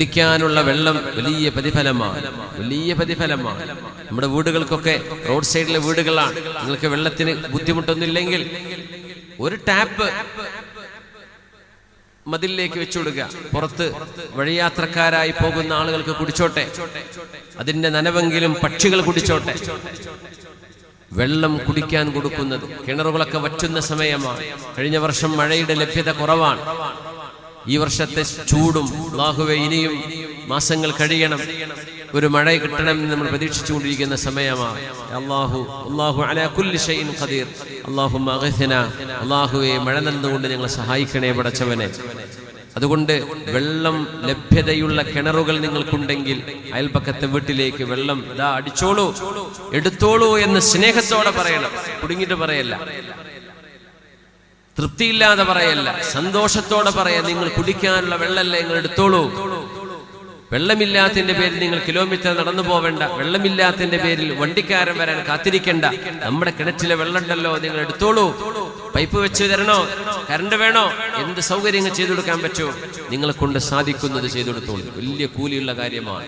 കുടിക്കാനുള്ള വെള്ളം വലിയ പ്രതിഫലമാണ്. വലിയ പ്രതിഫലമാണ്. നമ്മുടെ വീടുകൾക്കൊക്കെ റോഡ് സൈഡിലെ വീടുകളാണ്. നിങ്ങൾക്ക് വെള്ളത്തിന് ബുദ്ധിമുട്ടൊന്നുമില്ലെങ്കിൽ ഒരു ടാപ്പ് മതിലിലേക്ക് വെച്ചുവിടുക പുറത്ത് വഴിയാത്രക്കാരായി പോകുന്ന ആളുകൾക്ക് കുടിച്ചോട്ടെ. അതിന്റെ നനവെങ്കിലും പക്ഷികൾ കുടിച്ചോട്ടെ. വെള്ളം കുടിക്കാൻ കൊടുക്കുന്നത് കിണറുകളൊക്കെ വറ്റുന്ന സമയമാണ്. കഴിഞ്ഞ വർഷം മഴയുടെ ലഭ്യത കുറവാണ്. ഈ വർഷത്തെ ചൂടും ബാഹുവെ ഇനിയും മാസങ്ങൾ കഴിയണം. ഒരു മഴ കിട്ടണം എന്ന് നമ്മൾ പ്രതീക്ഷിച്ചുകൊണ്ടിരിക്കുന്ന സമയമാണ് അള്ളാഹു ഖദീർ. മഴ നൽകുകൊണ്ട് ഞങ്ങളെ സഹായിക്കണേ പടച്ചവനെ. അതുകൊണ്ട് വെള്ളം ലഭ്യതയുള്ള കിണറുകൾ നിങ്ങൾക്കുണ്ടെങ്കിൽ അയൽപക്കത്തെ വീട്ടിലേക്ക് വെള്ളം ഇതാ അടിച്ചോളൂ എടുത്തോളൂ എന്ന് സ്നേഹത്തോടെ പറയണം. കുടുങ്ങിട്ട് പറയല്ല. തൃപ്തിയില്ലാതെ പറയല്ല. സന്തോഷത്തോടെ പറയാം. നിങ്ങൾ കുടിക്കാനുള്ള വെള്ളമല്ലേ നിങ്ങൾ എടുത്തോളൂ. വെള്ളമില്ലാത്തതിന്റെ പേരിൽ നിങ്ങൾ കിലോമീറ്റർ നടന്നു പോവേണ്ട. വെള്ളമില്ലാത്തതിന്റെ പേരിൽ വണ്ടിക്കാരൻ വരാൻ കാത്തിരിക്കണ്ട. നമ്മുടെ കിണറ്റിലെ വെള്ളമുണ്ടല്ലോ നിങ്ങൾ എടുത്തോളൂ. പൈപ്പ് വെച്ച് തരണോ? കറണ്ട് വേണോ? എന്ത് സൗകര്യങ്ങൾ ചെയ്തു കൊടുക്കാൻ പറ്റുമോ നിങ്ങളെ കൊണ്ട് സാധിക്കുന്നത് ചെയ്തു കൊടുത്തോളൂ. വലിയ കൂലിയുള്ള കാര്യമാണ്.